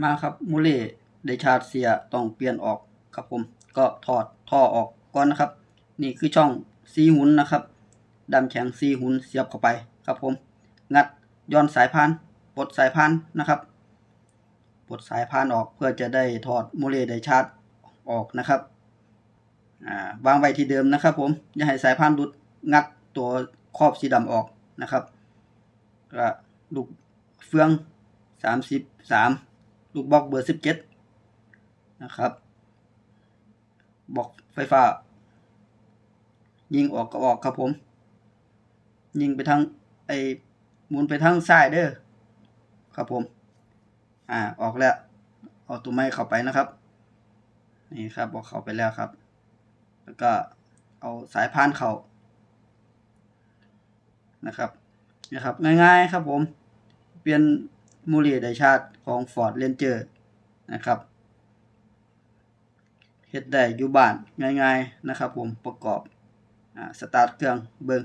มาครับมูเล่ได้ชาร์จเสียต้องเปลี่ยนออกครับผม ก็ถอดท่อออกก่อนนะครับ นี่คือช่องซีหุ่นนะครับดำแข็งซีหุ่นเสียบเข้าไปครับผม งัดย้อนสายพานปลดสายพานนะครับปลดสายพานออกเพื่อจะได้ถอดมูเล่ได้ชาร์จออกนะครับวางไว้ที่เดิมนะครับผม อย่าให้สายพานหลุดงัดตัวครอบสีดำออกนะครับ ก็ลูกเฟืองสามสิบสาม ลูกบล็อกเบอร์สิบเจ็ดนะครับบล็อกไฟฟ้า ยิงออกก็ออกครับผม ยิงไปทางไอ้หมุนไปทางซ้ายเด้อครับผม อ่าออกแล้วเอาตัวไม้เข้าไปนะครับ นี่ครับบอกเข้าไปแล้วครับ แล้วก็เอาสายพานเข้านะครับนะครับ ง่ายๆครับผม เปลี่ยน มูลีไดชาติของ Ford Ranger นะครับเฮ็ดได้อยู่บ้านง่ายๆนะครับผมประกอบอ่าสตาร์ทเครื่องเบิง